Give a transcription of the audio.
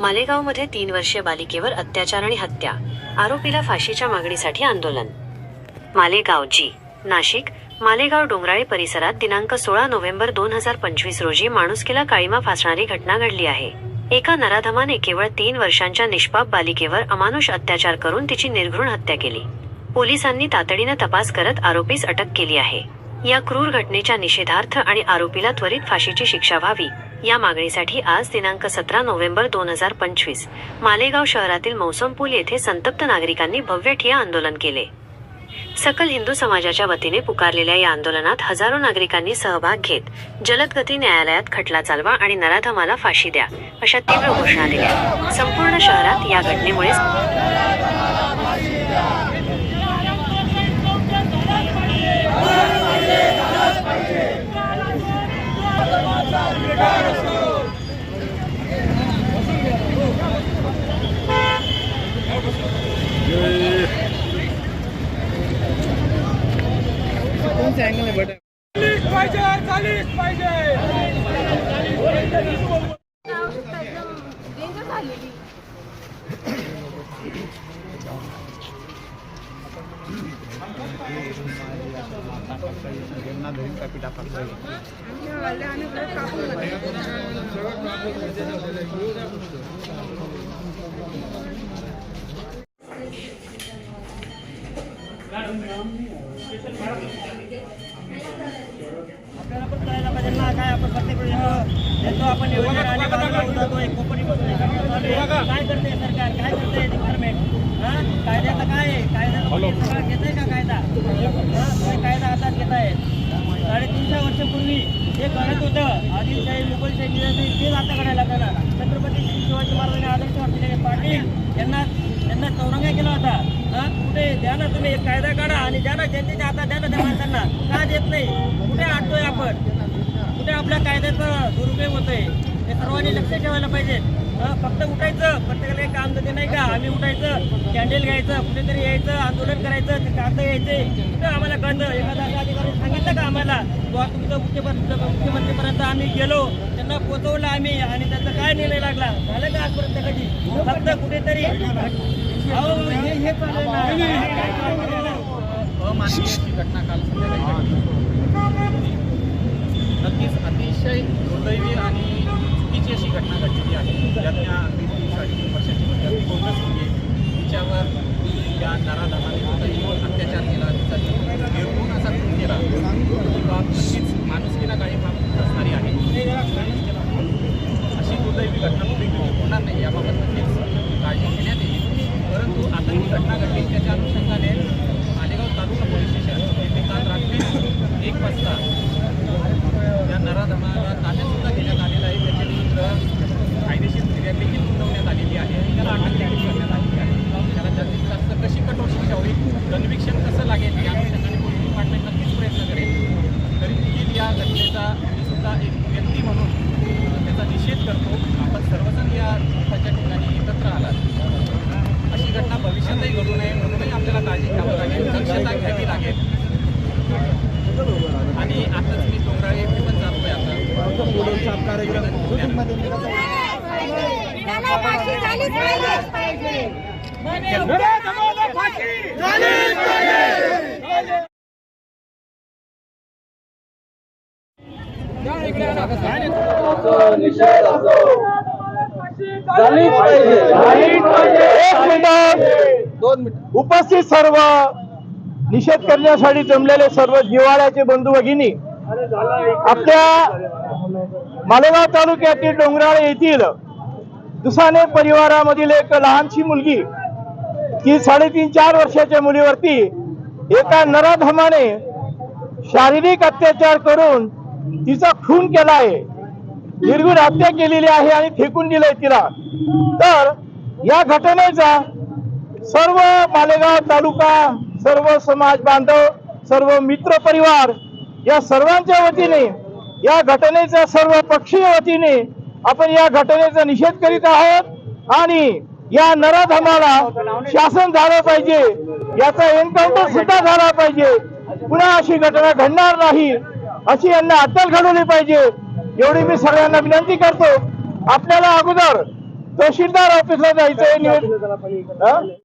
मालेगावमध्ये तीन वर्षीय बालिकेवर अत्याचार आणि हत्या. आरोपीला फाशीच्या मागणीसाठी आंदोलन. मालेगाव जी. नाशिक मालेगाव डोंगराळे परिसरात दिनांक सोळा नोव्हेंबर दोन हजार पंचवीस रोजी माणुसकीला काळीमा फासणारी घटना घडली आहे. एका नराधमाने केवळ तीन वर्षांच्या निष्पाप बालिकेवर अमानुष अत्याचार करून तिची निर्घृण हत्या केली. पोलिसांनी तातडीनं तपास करत आरोपीस अटक केली आहे. या क्रूर घटनेच्या निषेधार्थ आणि आरोपीला त्वरित फाशीची शिक्षा व्हावी या मागणीसाठी आज दिनांक सतरा नोव्हेंबर दोन हजार पंचवीस मालेगाव शहरातील मौसम पूल येथे संतप्त नागरिकांनी भव्य ठिया आंदोलन केले. सकल हिंदू समाजाच्या वतीने पुकारलेल्या या आंदोलनात हजारो नागरिकांनी सहभाग घेत जलदगती न्यायालयात खटला चालवा आणि नराधमाला फाशी द्या अशा तीव्र घोषणा दिल्या. संपूर्ण शहरात या घटनेमुळे झालीच पाहिजे झालीच पाहिजे आपल्याला पण पाहिजे ना काय आपण प्रत्येक आपण योजना आणि एक काय करते सरकार काय करते डिपार्टमेंट कायद्याचं काय आहे का कायदा कायदा हातात घेत आहे साडेतीनशे वर्षापूर्वी हे करत होतं आदिलशाही मुघलशाही निजामशाही तेच आता करायला लागणार छत्रपती शिवाजी महाराजांनी आदर्श वाटलेले पाटील यांना त्यांना चौरंगा केला होता हा कुठे द्या ना तुम्ही एक कायदा काढा आणि द्या ना जनतेच्या हातात द्या ना त्या माणसांना का देत नाही? कुठे आणतोय आपण? कुठे आपल्या कायद्याचा दुरुपयोग होतोय? हे सर्वांनी लक्ष ठेवायला पाहिजे. फक्त उठायचं. प्रत्येकाला एक काम देते नाही का? आम्ही उठायचं कॅन्डल घ्यायचं कुठेतरी यायचं आंदोलन करायचं ते कागद यायचे. कुठं आम्हाला कळतं एखादा अधिकारी सांगितलं का आम्हाला? बुवा तुमचं मुख्यमंत्री मुख्यमंत्रीपर्यंत आम्ही गेलो. त्यांना पोचवलं आम्ही आणि त्यांचा काय निर्णय लागला? झालं का आजपर्यंत कधी? फक्त कुठेतरी हे हे चालेल. अमानवीय घटना काल संध्याकाळी नक्कीच अतिशय दुर्दैवी आणि चुकीची अशी घटना घडलेली आहे. त्यातल्या साडेतीन वर्षाची विद्यार्थी काँग्रेस मुलगी तिच्यावर त्या नराधमाने अत्याचार केला तिचा जीव असा खून केला. ही बाब नक्कीच माणुसकीला काही बाब असणारी आहे. अशी दुर्दैवी घटना कुठे होणार नाही. याबाबत नक्कीच काळजी घेण्यात येईल. परंतु आता ही घटना घडली त्याच्या अनुषंगाने मालेगाव तालुका पोलीस स्टेशन येथे एक वाजता. या नराधमाला ताब्यातसुद्धा घेण्यात आलेला आहे. त्याच्या विरुद्ध कायदेशीर फिर्याद देखील नोंदवण्यात आलेली आहे. त्याला अटक देखील करण्यात आलेली आहे. त्याला जास्तीत जास्त कशी कठोर शिक्षा होईल? कन्व्हिक्शन कसं लागेल या अनुषंगाने पोलीस डिपार्टमेंट नक्कीच प्रयत्न करेल तरी देखील या घटनेचा मी सुद्धा एक व्यक्ती म्हणून अ, त्याचा निषेध करतो आपण सर्वजण या दुःखाच्या ठिकाणी एकत्र आलात अशी घटना भविष्यातही घडू नये म्हणूनही आपल्याला काळजी घ्यावी लागेल दक्षता घ्यावी लागेल आणि आताच मी डोंगराळे येथे पण जातोय आता विनाला फाशी झालीच पाहिजे नराधमाला फाशी झालीच पाहिजे उपस्थित सर्व निषेध करण्यासाठी जमलेले सर्व जिवाळ्याचे बंधू भगिनी आपल्या मालेगाव तालुक्यातील डोंगराळ येथील दुसाने परिवारामधील एक लहानशी मुलगी ती साडेतीन चार वर्षाच्या मुलीवरती एका नराधमाने शारीरिक अत्याचार करून तिचा खून केला आहे निर्गुण हत्या केलेली आहे आणि फेकून दिलंय तिला. तर या घटनेचा सर्व मालेगाव तालुका सर्व समाज बांधव सर्व मित्र परिवार या सर्वांच्या वतीने या घटनेचा सर्व पक्षीय वतीने आपण या घटनेचा निषेध करीत आहोत आणि या नराधमाला शासन झालं पाहिजे याचा एन्काउंटर सुद्धा झाला पाहिजे. पुन्हा अशी घटना घडणार नाही अशी यांना अटल घडवली पाहिजे. एवढी मी सगळ्यांना विनंती करतो. आपल्याला अगोदर तहसीलदार ऑफिसला जायचंय